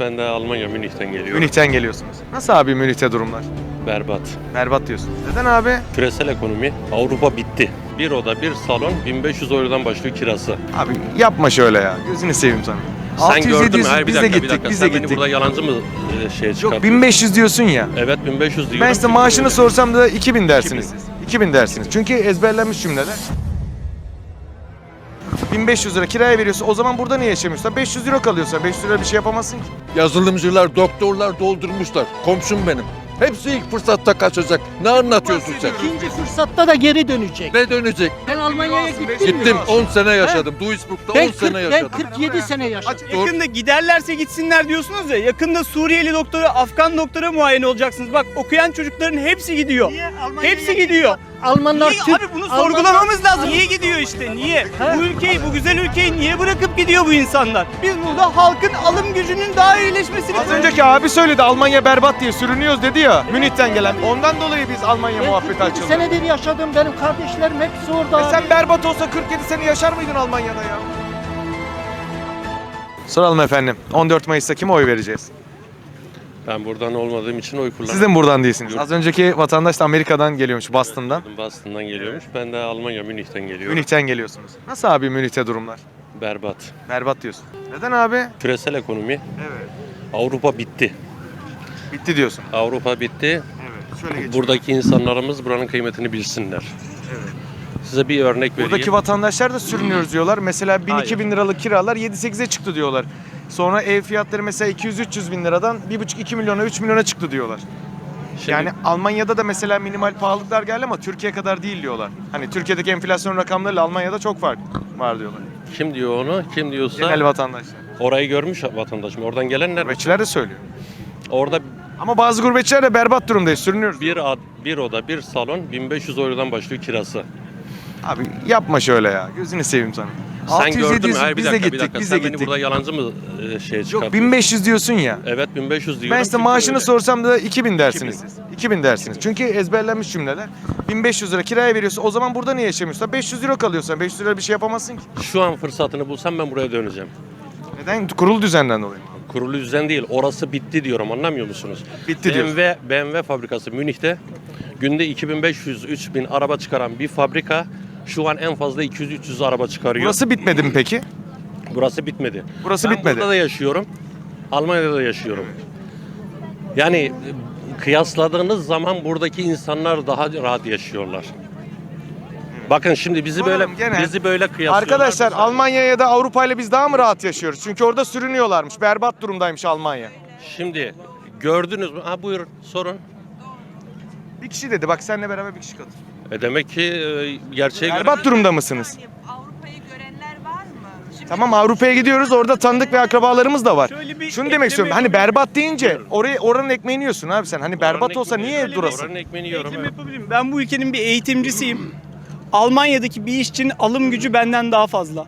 Ben de Almanya Münih'ten geliyorum. Münih'ten geliyorsunuz. Nasıl abi Münih'te durumlar? Berbat. Berbat diyorsun. Neden abi? Küresel ekonomi Avrupa bitti. Bir oda bir salon 1500 eurodan başlıyor kirası. Abi yapma şöyle ya. Gözünü seveyim sana. Sen 600, gördün mü? 700, Hayır bir biz de dakika bir gittik, dakika. biz de Sen beni gittik. burada yalancı mı e, şeye Yok çıkartıyorsun? 1500 diyorsun ya. Evet 1500 diyorum. Ben size maaşını sorsam da 2000 dersiniz. 2000 dersiniz. Çünkü ezberlenmiş cümleler. 1500 lira kiraya veriyorsun. O zaman burada niye yaşamıyorsun? 500 euro kalıyorsa 500 lira bir şey yapamazsın ki. Yazılımcılar, doktorlar doldurmuşlar. Komşum benim. Hepsi ilk fırsatta kaçacak. Ne anlatıyorsun sen? İkinci fırsatta da geri dönecek. Ne dönecek? Ben Almanya'ya gittim. Gittim 10 sene yaşadım. Duisburg'da 10 Ben, 40, sene ben yaşadım. 47 sene yaşadım. Yakında giderlerse gitsinler diyorsunuz ya. Yakında Suriyeli doktora, Afgan doktora muayene olacaksınız. Bak okuyan çocukların hepsi gidiyor. Hepsi gidiyor. Almanlar Niye? Türk, Abi bunu Almanlar- sorgulamamız lazım. Niye gidiyor işte? Niye? Bu ülkeyi, bu güzel ülkeyi niye bırakıp gidiyor bu insanlar? Biz burada halkın alım gücünün daha iyileşmesini Az önceki abi söyledi Almanya berbat diye sürünüyoruz dedi ya. Münih'ten gelen. Ondan dolayı biz Almanya Ben muhabbeti 47 açıldı. senedir yaşadım. Benim kardeşlerim hepsi orada. E abi. sen berbat olsa 47 sene yaşar mıydın Almanya'da ya? Soralım efendim. 14 Mayıs'ta kime oy vereceğiz? Ben buradan olmadığım için oy kullanıyorum. Siz de mi buradan değilsiniz? Yok. Az önceki vatandaş da Amerika'dan geliyormuş, Boston'dan. Boston'dan geliyormuş. Ben de Almanya Münih'ten geliyorum. Münih'ten geliyorsunuz. Nasıl abi Münih'te durumlar? Berbat. Berbat diyorsun. Neden abi? Küresel ekonomi Evet. Avrupa bitti. Bitti diyorsun. Avrupa bitti. Evet. Şöyle geç. Buradaki insanlarımız buranın kıymetini bilsinler. Size bir örnek vereyim. Buradaki vatandaşlar da sürünüyoruz diyorlar. Mesela 1000-2000 Hayır. liralık kiralar 7-8'e çıktı diyorlar. Sonra ev fiyatları mesela 200-300 bin liradan 1,5-2 milyona 3 milyona çıktı diyorlar. Şimdi Yani Almanya'da da mesela minimal pahalılıklar geldi ama Türkiye kadar değil diyorlar. Hani Türkiye'deki enflasyon rakamlarıyla Almanya'da çok fark var diyorlar. kim diyor onu? Kim diyorsa Genel vatandaşlar. orayı görmüş vatandaşım. Oradan gelenler Gurbetçiler de söylüyor. Orada Ama bazı gurbetçiler de berbat durumdayız, sürünüyoruz. bir ad, bir oda bir salon 1500 eurodan başlıyor kirası. Abi yapma şöyle ya. Gözünü seveyim sana. Sen 600, gördün mü? 700, Hayır bir biz de dakika bir gittik, dakika. biz Sen de beni gittik. burada yalancı mı e, şeye Yok çıkartıyorsun? 1500 diyorsun ya. Evet 1500 diyorum. Ben size çünkü maaşını öyle. sorsam da 2000 dersiniz. 2000 dersiniz. Çünkü ezberlenmiş cümleler. 1500 lira kiraya veriyorsun. O zaman burada niye yaşamıyorsun? 500 euro kalıyorsan 500 lira bir şey yapamazsın ki. Şu an fırsatını bulsam ben buraya döneceğim. Neden? Kurul düzenden dolayı. Kurulu düzen değil. Orası bitti diyorum anlamıyor musunuz? Bitti diyorsun. BMW, BMW fabrikası Münih'te günde 2500-3000 araba çıkaran bir fabrika şu an en fazla 200-300 araba çıkarıyor. Burası bitmedi mi peki? Burası bitmedi. Burası ben bitmedi. burada da yaşıyorum. Almanya'da da yaşıyorum. Yani kıyasladığınız zaman buradaki insanlar daha rahat yaşıyorlar. Bakın şimdi bizi böyle Oğlum gene- bizi böyle kıyaslıyorlar. Arkadaşlar Biz- Almanya ya da Avrupa ile biz daha mı rahat yaşıyoruz? Çünkü orada sürünüyorlarmış. Berbat durumdaymış Almanya. Şimdi gördünüz mü? Ha buyurun sorun. Bir kişi dedi bak seninle beraber bir kişi katıl. E demek ki e, gerçeğe göre Berbat durumda mısınız? Yani Avrupa'yı görenler var mı? Şimdi Tamam Avrupa'ya gidiyoruz orada tanıdık ve akrabalarımız da var. Şöyle bir Şunu demek istiyorum. Hani berbat deyince orayı oranın ekmeğini yiyorsun abi sen. Hani berbat Oranın olsa ekmeğini niye yiyorum, durasın? Oranın ekmeğini yiyorum. Eğitim evet. yapabilirim. Ben bu ülkenin bir eğitimcisiyim. Almanya'daki bir işçinin alım gücü benden daha fazla.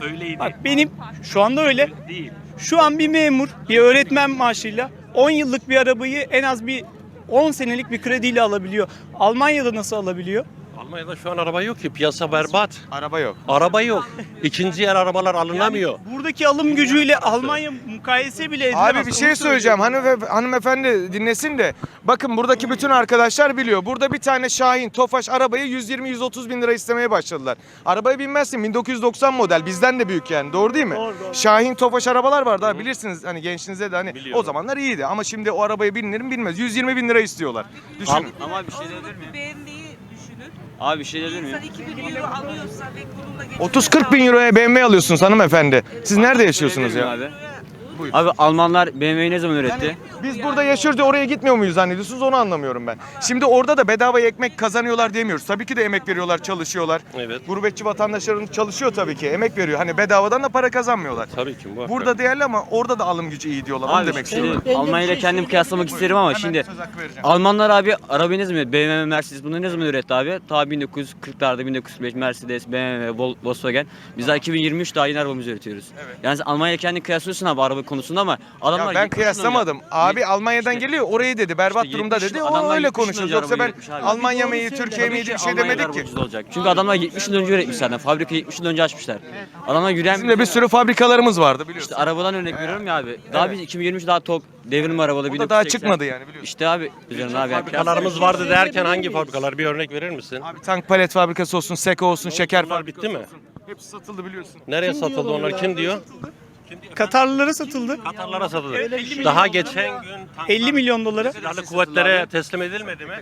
Öyleydi. Bak benim şu anda öyle. Değil. Şu an bir memur, bir öğretmen maaşıyla 10 yıllık bir arabayı en az bir 10 senelik bir krediyle alabiliyor. Almanya'da nasıl alabiliyor? Almanya'da şu an araba yok ki. Piyasa berbat. Araba yok. Araba yok. İkinci el arabalar alınamıyor. Yani buradaki alım gücüyle Almanya mukayese bile edilemez. Abi bir şey söyleyeceğim. Hanıfe, hanımefendi dinlesin de. Bakın buradaki bütün arkadaşlar biliyor. Burada bir tane Şahin, Tofaş arabayı 120-130 bin lira istemeye başladılar. Arabaya binmezsin 1990 model bizden de büyük yani doğru değil mi? Doğru, doğru. Şahin, Tofaş arabalar var daha bilirsiniz hani gençliğinizde de hani Biliyorum. o zamanlar iyiydi. Ama şimdi o arabaya binilir binmez. 120 bin lira istiyorlar. Düşünün. Ama bir şey diyebilir miyim? Abi bir şey diyebilir İnsan miyim? 2000 euro alıyorsa ve kurumla geçinmeye 30-40 bin euroya BMW alıyorsunuz hanımefendi. Siz nerede yaşıyorsunuz ya? Abi. Abi Almanlar BMW'yi ne zaman üretti? Biz burada diye oraya gitmiyor muyuz zannediyorsunuz onu anlamıyorum ben. Şimdi orada da bedava ekmek kazanıyorlar demiyoruz. Tabii ki de emek veriyorlar, çalışıyorlar. Evet. Gurbetçi vatandaşların çalışıyor tabii ki, emek veriyor. Hani bedavadan da para kazanmıyorlar. Tabii ki bu. Burada değerli ama orada da alım gücü iyi diyorlar. Onu Abi demek şimdi istiyorum. Almanya ile şey kendim kıyaslamak isterim ama Hemen şimdi söz hakkı vereceğim. Almanlar abi arabayı ne zaman? BMW, Mercedes bunları ne zaman üretti abi? Ta 1940'larda 1945 Mercedes, BMW, Vol- Volkswagen. Biz daha 2023 daha yeni arabamızı üretiyoruz. Yani sen Almanya ile kendini kıyaslıyorsun abi araba konusunda ama adamlar Ya ben 70 milyon kıyaslamadım. ya. Abi Almanya'dan işte- geliyor orayı dedi. Berbat işte durumda 70 dedi. O adamlar öyle 70 konuşuyoruz. milyon Yoksa ben abi. Almanya mı Doğru iyi, söylüyor. Türkiye mi iyi Tabii diye ki bir şey Almanya'lar demedik ki. olacak. Çünkü adamlar 70 yıl önce üretmiş zaten. Fabrikayı 70 yıl önce açmışlar. Adamlar yürüyen Bizim de bir sürü fabrikalarımız vardı biliyorsun. İşte arabadan örnek veriyorum ya abi. Daha biz 2023 daha tok devrim arabalı O da daha 1980. çıkmadı yani biliyorsun. İşte abi üzerine abi. yani Fabrikalarımız vardı derken hangi fabrikalar bir örnek verir misin? Abi tank palet fabrikası olsun, Seko olsun, şeker Bunlar fabrikası bitti mi? olsun. Hepsi satıldı biliyorsun. Nereye Kim satıldı onlar? Kim diyor? Katarlılara satıldı. Katarlara satıldı. Evet, 50 Daha geçen gün 50 milyon dolara. silahlı kuvvetlere teslim edilmedi mi?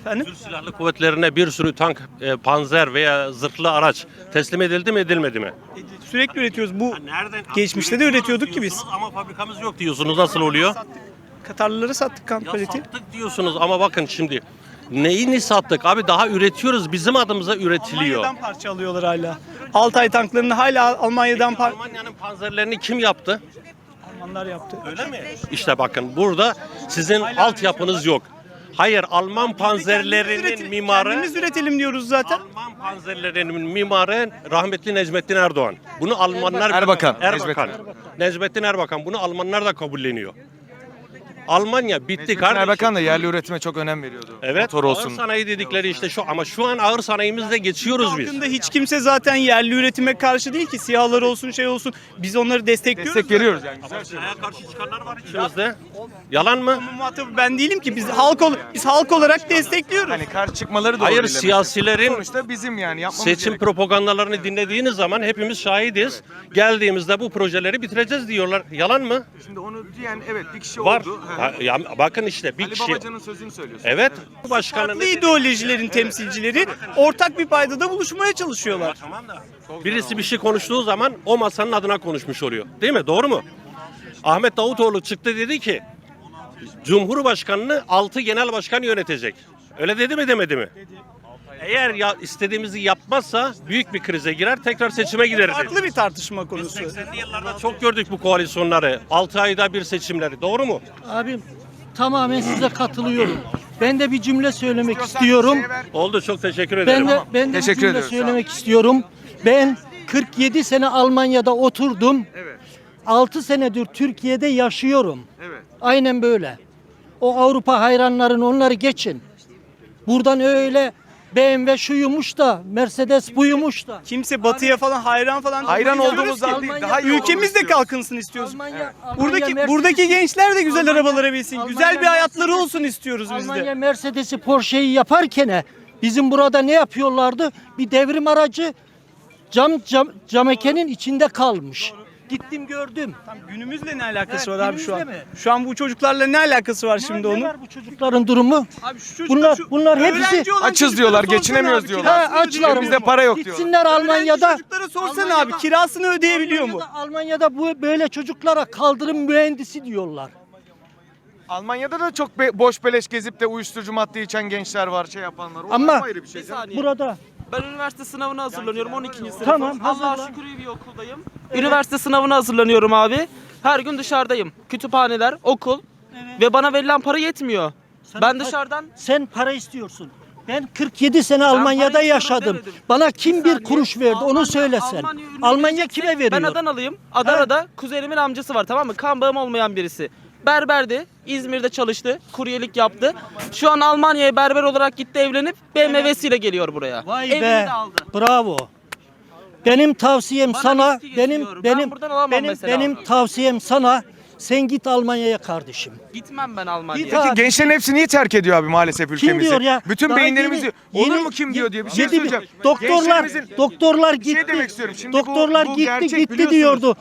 Efendim? Türk Silahlı Kuvvetlerine bir sürü tank, e, panzer veya zırhlı araç teslim edildi mi edilmedi mi? Sürekli üretiyoruz. Bu Nereden? Geçmişte de üretiyorduk ki biz. Diyorsunuz Ama fabrikamız yok diyorsunuz. Nasıl oluyor? Katarlılara sattık kamp Ya paleti. sattık diyorsunuz ama bakın şimdi neyini sattık abi daha üretiyoruz bizim adımıza üretiliyor. Almanya'dan parça alıyorlar hala. Altay tanklarını hala Almanya'dan par Almanya'nın panzerlerini kim yaptı? Almanlar yaptı. Öyle mi? İşte bakın burada sizin altyapınız yok. Hayır Alman panzerlerinin mimarı Kendimiz üretelim diyoruz zaten. Alman panzerlerinin mimarı rahmetli Necmettin Erdoğan. Bunu Almanlar Erbakan. Erbakan. Necmettin Erbakan. Bunu Almanlar da kabulleniyor. Almanya bitti Necmettin kardeşim. Erbakan da yerli üretime çok önem veriyordu. Evet. Motor Ağır olsun. sanayi dedikleri işte şu ama şu an ağır sanayimizde geçiyoruz biz. Halkında hiç kimse zaten yerli üretime karşı değil ki. Siyahlar olsun şey olsun. Biz onları destekliyoruz. Destek veriyoruz yani. Güzel şey. Karşı çıkanlar var içimizde. Yalan mı? Muhatabı ben değilim ki. Biz halk ol biz halk olarak destekliyoruz. Hani karşı çıkmaları doğru Hayır değil siyasilerin Sonuçta bizim yani yapmamız seçim gereken- propagandalarını dinlediğiniz zaman hepimiz şahidiz. Geldiğimizde bu projeleri bitireceğiz diyorlar. Yalan mı? Şimdi onu diyen evet bir kişi Var. oldu. Ha, ya bakın işte bir Ali kişi. Babacan'ın sözünü söylüyorsun. Evet. Başkanın Farklı ideolojilerin temsilcileri ortak bir paydada buluşmaya çalışıyorlar. birisi bir şey konuştuğu zaman o masanın adına konuşmuş oluyor. Değil mi? Doğru mu? Ahmet Davutoğlu çıktı dedi ki Cumhurbaşkanını 6 genel başkan yönetecek. Öyle dedi mi demedi mi? Eğer ya istediğimizi yapmazsa büyük bir krize girer tekrar seçime gideriz. Farklı bir tartışma konusu. 80'li yıllarda çok gördük bu koalisyonları. 6 ayda bir seçimleri. Doğru mu? Abim tamamen size katılıyorum. Ben de bir cümle söylemek istiyorum. Oldu çok teşekkür ederim. Ben de ben de bir Teşekkür cümle ediyoruz, sağ söylemek istiyorum. Ben 47 sene Almanya'da oturdum. Evet. 6 senedir Türkiye'de yaşıyorum. Evet. Aynen böyle. O Avrupa hayranların onları geçin. Buradan öyle BMW şuymuş da Mercedes buymuş da. Kimse batıya falan hayran falan Hayran değil. olduğumuz ki, değil. Almanya- Daha iyi Ülkemiz de kalkınsın istiyoruz. Almanya, Almanya Buradaki Mercedes- buradaki gençler de güzel Almanya- arabalara binsin. Güzel Almanya bir hayatları Mercedes- olsun istiyoruz biz Almanya de. Mercedes'i Porsche'yi yaparken bizim burada ne yapıyorlardu? Bir devrim aracı cam cam camekenin içinde kalmış. Gittim gördüm. Tam günümüzle ne alakası Evet, var abi şu an? günümüzle mi? Şu an bu çocuklarla ne alakası var şimdi ne onun? var bu çocukların durumu? Abi şu çocuklar Bunlar- şu bunlar hepsi öğrenci olan açız çocuklara diyorlar, sorsana geçinemiyoruz abi, diyorlar. kirasını Ha, açlar ödeyebiliyor Bizde mu? para yok diyorlar. Gitsinler Almanya'da. Çocuklara sorsana Almanya'da- abi kirasını ödeyebiliyor mu? Almanya'da, Almanya'da bu böyle çocuklara kaldırım mühendisi diyorlar. Almanya'da da çok be- boş beleş gezip de uyuşturucu madde içen gençler var, şey yapanlar. Onlar Ama- ayrı bir şey. Canım. Burada Ben üniversite sınavına hazırlanıyorum 12. sınıfım. Tamam, Allah'a hazırlan. şükür iyi bir okuldayım. Üniversite sınavına hazırlanıyorum abi. Her gün dışarıdayım. Kütüphaneler, okul ve bana verilen para yetmiyor. Sana ben pa- dışarıdan sen para istiyorsun. Ben 47 sene Almanya'da istiyorum yaşadım. demedim. Bana kim bir saniye. kuruş verdi onu Almanya- söylesen. Almanya ürünü Almanya kime veriyor? Ben Adanalıyım. Adana'da kuzenimin amcası var tamam mı? Kan bağım olmayan birisi. Berberdi. İzmir'de çalıştı. Kuryelik yaptı. Şu an Almanya'ya berber olarak gitti evlenip BMW'siyle geliyor buraya. Vay Evini be. de aldı. Bravo. Benim tavsiyem Bana sana viski benim getiriyor. Ben benim buradan alamam benim mesela. benim tavsiyem sana sen git Almanya'ya kardeşim. Gitmem ben Almanya'ya. Peki abi. gençlerin hepsi niyi terk ediyor abi maalesef ülkemizi? diyor ya? Bütün Daha beyinlerimiz yeni-. Olur yeni- mu kim diyor diye bir şey söyleyeceğim. Doktorlar Gençlerimizin- doktorlar Bir şey gitti. demek istiyorum. Şimdi bu- doktorlar bu gitti gerçek gitti biliyorsunuz. diyordu.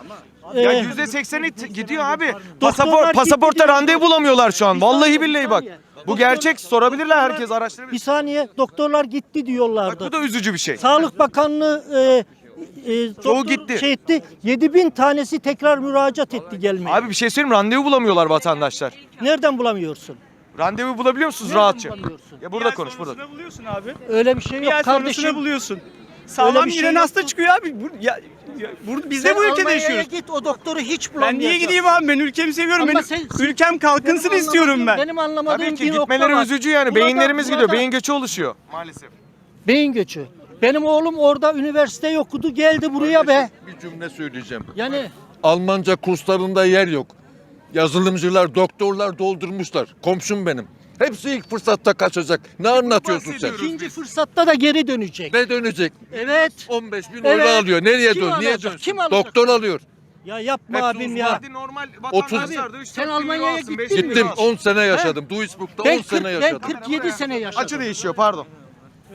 Ya Ee, yüzde sekseni gidiyor abi. Pasaport, gitti diyor. randevu bulamıyorlar şu an. Bir Vallahi saniye, bir billahi bak. saniye. Bu gerçek. Sorabilirler herkes araştırabilir. bir saniye doktorlar gitti Bak diyorlardı. bu da üzücü bir şey. Sağlık Bakanlığı e, e, doktor gitti. Şey etti. 7000 tanesi tekrar müracaat etti gelmeye. Abi bir şey söyleyeyim mi? randevu bulamıyorlar vatandaşlar. Nereden bulamıyorsun? Randevu bulabiliyor musunuz Nereden rahatça? bulamıyorsun? Ya burada konuş burada. buluyorsun abi. Öyle bir şey yok kardeşim. buluyorsun. Sağlam bir şey yok. hasta çıkıyor abi. Bu, ya, ya, bu- biz de bu ülkede Almanya'ya yaşıyoruz. git o doktoru hiç Ben bulamayacaksın. niye gideyim abi? Ben ülkemi seviyorum. Ama Benim sen- ülkem kalkınsın Benim istiyorum anlamadığım- ben. Benim anlamadığım Tabii ki bir nokta gitmeleri var. üzücü yani. Burada- Beyinlerimiz gidiyor. burada- Beyin göçü oluşuyor. Maalesef. Beyin göçü. Benim oğlum orada üniversite okudu geldi buraya be. Bir cümle söyleyeceğim. Yani Almanca kurslarında yer yok. Yazılımcılar, doktorlar doldurmuşlar. Komşum benim. Hepsi ilk fırsatta kaçacak. Ne anlatıyorsun sen? İkinci fırsatta da geri dönecek. Ne dönecek? Evet. 15 bin Evet. euro alıyor. Nereye Kim dön? Niye alacak? dönsün? Kim alacak? Doktor alıyor. Ya yapma Hepsi abim ya. Hadi normal vatandaşlar da üç Sen dört bin euro Almanya'ya alsın, beş gittin bin mi? Gittim alsın. 10 sene yaşadım. Duisburg'da 10 Ben, 40, sene ben yaşadım. 47 sene yaşadım. Açı değişiyor pardon.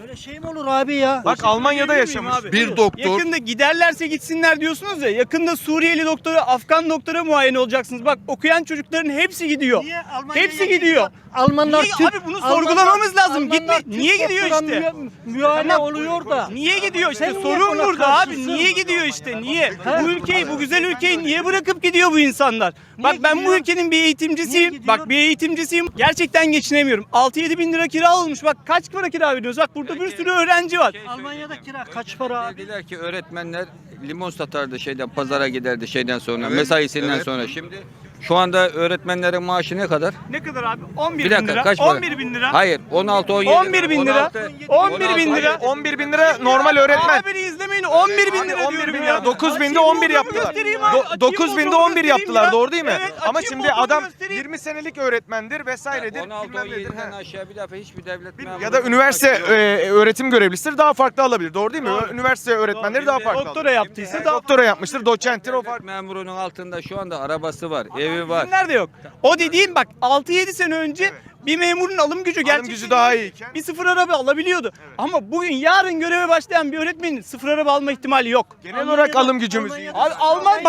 Öyle şey mi olur abi ya? Bak Almanya'da yaşamış. abi? Bir doktor Yakında giderlerse gitsinler diyorsunuz ya. Yakında Suriyeli doktora, Afgan doktora muayene olacaksınız. Bak okuyan çocukların hepsi gidiyor. Niye Almanya'ya Hepsi gidiyor. Almanlar Niye? Türk- Abi bunu Almanlar- sorgulamamız lazım. Almanlar Gitme. Türk Niye gidiyor doktora işte? Tamam. oluyor da. Niye gidiyor işte? Sen niye Sorun buna burada abi. karşısın? Niye gidiyor işte? Niye? Bu ülkeyi, bu güzel ülkeyi niye bırakıp gidiyor bu insanlar? Bak ben bu gidiyor? ülkenin bir Niye eğitimcisiyim. gidiyor? Bak bir eğitimcisiyim. Gerçekten geçinemiyorum. 6-7 bin lira kira olmuş. Bak kaç para kira veriyoruz? Bak burada bir sürü öğrenci var. Almanya'da kira kaç para abi? Dediler ki öğretmenler limon satardı şeyden pazara giderdi şeyden sonra mesaisinden sonra. Şimdi şu anda öğretmenlerin maaşı ne kadar? Ne kadar abi? 11 Bir bin dakika lira. kaç para? 11 bin lira. Hayır 16 17. 11 bin lira. 11 bin lira. 11 bin lira normal öğretmen. Abi beni izlemeyin 11 bin lira 11 diyorum bin ya. lira. 9 binde Açayım 11 modumu yaptılar. göstereyim abi. Do- Açayım 9 binde modumu 11 göstereyim yaptılar ya. doğru değil mi? Evet, Ama şimdi adam göstereyim. 20 senelik öğretmendir vesairedir. 16 bilmem nedir. 17'den He. aşağı bir defa hiçbir devlet memuru. Ya da üniversite e, öğretim görevlisidir daha farklı alabilir. Doğru değil mi? Üniversite öğretmenleri daha farklı Doktora alabilir. Yaptıysa Doktora yapmıştır, doçenttir o farklı. memurunun altında şu anda arabası var, evi var. Nerede yok? O dediğim bak 6-7 sene önce bir memurun alım gücü gerçekten gücü daha iyiyken. bir sıfır araba alabiliyordu. Ama bugün yarın göreve başlayan bir öğretmenin sıfır araba alma ihtimali yok. Genel olarak alım gücümüz iyi. Abi Alman ne abi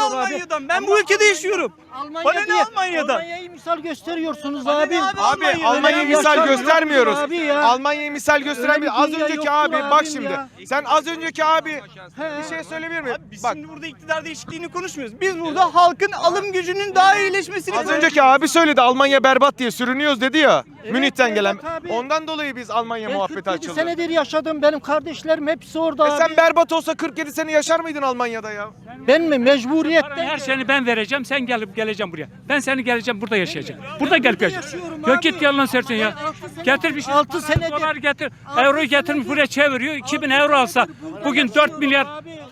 Almanya'da- Almanya'dan? Ben bu ülkede yaşıyorum. Almanya Bana ne diye Almanya'dan? Almanya'yı misal gösteriyorsunuz Bana abi. ne abi? Abi Almanya'yı ya. misal göstermiyoruz. abi ya. Almanya'yı misal gösteren bir bir az dünya önceki yoktur abi bak abim şimdi. ya. Sen az önceki abi bir şey söyleyebilir miyim? Abi biz Bak şimdi burada iktidar değişikliğini konuşmuyoruz. Biz burada halkın alım gücünün daha iyileşmesini az önceki abi söyledi Almanya berbat diye sürünüyoruz dedi ya. Münih'ten gelen. evet abi. Ondan dolayı biz Almanya Ben muhabbeti 47 açıldı. senedir yaşadım. Benim kardeşlerim hepsi orada E abi. sen berbat olsa 47 sene yaşar mıydın Almanya'da ya? Ben mi mecburiyetten? Her şeyini ben vereceğim, sen gelip geleceğim buraya. Ben seni geleceğim, burada yaşayacağım. Burada gelip yaşayacağım. Yok git yalan sersin ya. Sene- Getir bir şey. altı senedir- Dolar getir. Euroyu getirmiş buraya çeviriyor. 2000 euro alsa bugün 4 milyar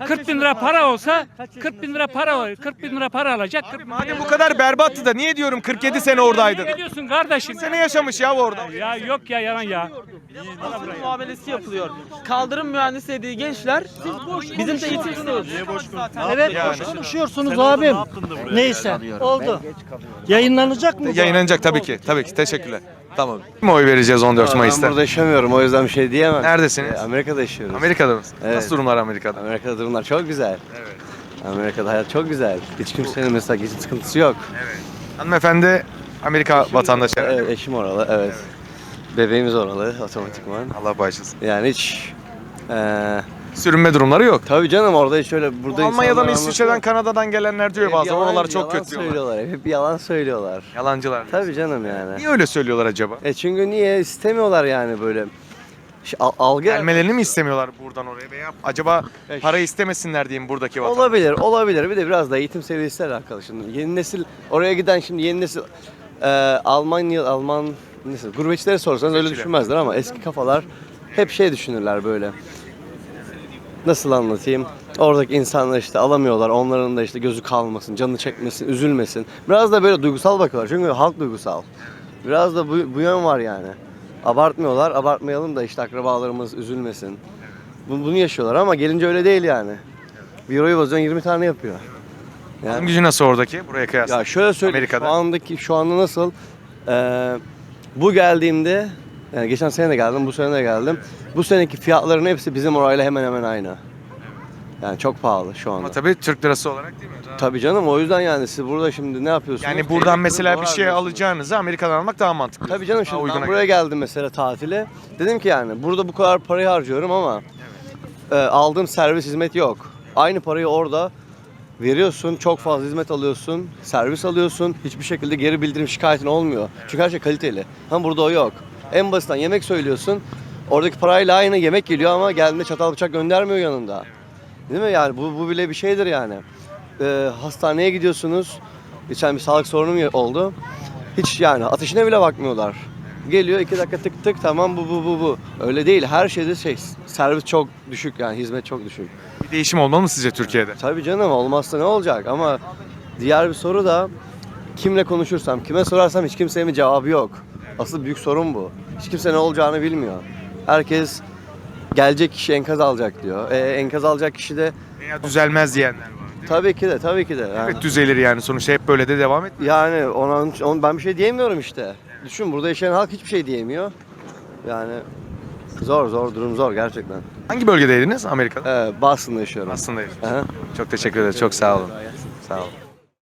40 bin lira para olsa 40 bin lira para 40 bin lira para alacak. 40 bin Madem bu kadar berbattı da niye diyorum 47 sene oradaydın? Ne diyorsun kardeşim? Sene yaşamış ya orada. Ya yok ya yalan ya. Asıl muamelesi yapılıyor. Kaldırım mühendisi dediği gençler bizim de eğitim istiyoruz. Evet boş konuşuyorsunuz abim. Neyse oldu. Yayınlanacak mı? bu? Yayınlanacak tabii ki. Tabii ki. Teşekkürler. Tamam. Kime oy vereceğiz 14 Ben Mayıs'ta? burada yaşamıyorum o yüzden bir şey diyemem. Neredesiniz? Ee, Amerika'da yaşıyoruz. Amerika'da mısın? Evet. Nasıl durumlar Amerika'da? Amerika'da durumlar çok güzel. Evet. Amerika'da hayat çok güzel. Hiç kimsenin mesela geçim sıkıntısı yok. Hanımefendi Amerika vatandaşı. Evet, eşim oralı, evet. Bebeğimiz oralı otomatikman. Allah bağışlasın. Yani hiç... Eee Sürünme durumları yok. tabii canım orada hiç öyle burada Almanya'dan, insanlar İsviçre'den, anlatıyor. Kanada'dan gelenler diyor bazen. yalan- Oralar çok yalan kötü diyorlar. söylüyorlar. Hep yalan söylüyorlar. Yalancılar. Tabii canım yani. Niye öyle söylüyorlar acaba? E çünkü niye istemiyorlar yani böyle. Ş- al- algı Gelmelerini mi istemiyorlar buradan oraya veya acaba Ya para istemesinler diye mi buradaki vatandaş? Olabilir, olabilir. Bir de biraz da eğitim seviyesiyle alakalı şimdi. Yeni nesil, oraya giden şimdi yeni nesil e, Almanya, Alman nesil, gurbetçilere sorsanız öyle düşünmezler ama eski kafalar hep şey düşünürler böyle. Nasıl anlatayım? Oradaki insanlar işte alamıyorlar, onların da işte gözü kalmasın, canı çekmesin, üzülmesin. Biraz da böyle duygusal bakıyorlar çünkü halk duygusal. Biraz da bu, bu yön var yani. Abartmıyorlar, abartmayalım da işte akrabalarımız üzülmesin. Bu- Bunu yaşıyorlar ama gelince öyle değil yani. Bir euroyu bozuyorsun 20 tane yapıyor. Alım Yani, gücü nasıl oradaki buraya kıyasla? ya şöyle söyleyeyim Amerika'da. şu andaki şu anda nasıl Ee, bu geldiğimde yani geçen sene de geldim bu sene de geldim. Bu seneki fiyatların hepsi bizim orayla hemen hemen aynı. Yani çok pahalı şu anda. Ama tabii Türk lirası olarak değil mi? Tabii canım o yüzden yani siz burada şimdi ne yapıyorsunuz? Yani buradan Elli mesela dolar bir şey veriyorsunuz. alacağınızı Amerika'dan almak daha mantıklı. Tabii canım Daha şimdi uyguna ben buraya geldim mesela tatile. Dedim ki yani burada bu kadar parayı harcıyorum ama e, aldığım servis hizmet yok. Aynı parayı orada veriyorsun, çok fazla hizmet alıyorsun, servis alıyorsun. Hiçbir şekilde geri bildirim şikayetin olmuyor. Çünkü her şey kaliteli. Ama burada o yok. En basitten yemek söylüyorsun. Oradaki parayla aynı yemek geliyor ama geldiğinde çatal bıçak göndermiyor yanında. Değil mi yani bu, bu bile bir şeydir yani. Ee, hastaneye gidiyorsunuz. Geçen bir sağlık sorunum oldu. Hiç yani ateşine bile bakmıyorlar. Geliyor iki dakika tık tık tamam bu bu bu bu. Öyle değil her şeyde şey servis çok düşük yani hizmet çok düşük. Bir değişim olmalı mı sizce Türkiye'de? Tabii canım olmazsa ne olacak ama diğer bir soru da kimle konuşursam, kime sorarsam hiç kimsenin bir cevabı yok. Asıl büyük sorun bu. Hiç kimse ne olacağını bilmiyor. Herkes gelecek kişi enkaz alacak diyor. E, enkaz alacak kişi de Veya düzelmez diyenler var. tabii ki de tabii ki de. Yani, Evet düzelir yani sonuçta hep böyle de devam et. yani ona, ona ben bir şey diyemiyorum işte. Düşün burada yaşayan halk hiçbir şey diyemiyor. Yani zor zor durum zor gerçekten. Hangi bölgedeydiniz Amerika'da? Ee, Boston'da yaşıyorum. Aslında. Aha. Çok teşekkür ederiz. Çok sağ olun. Sağ olun.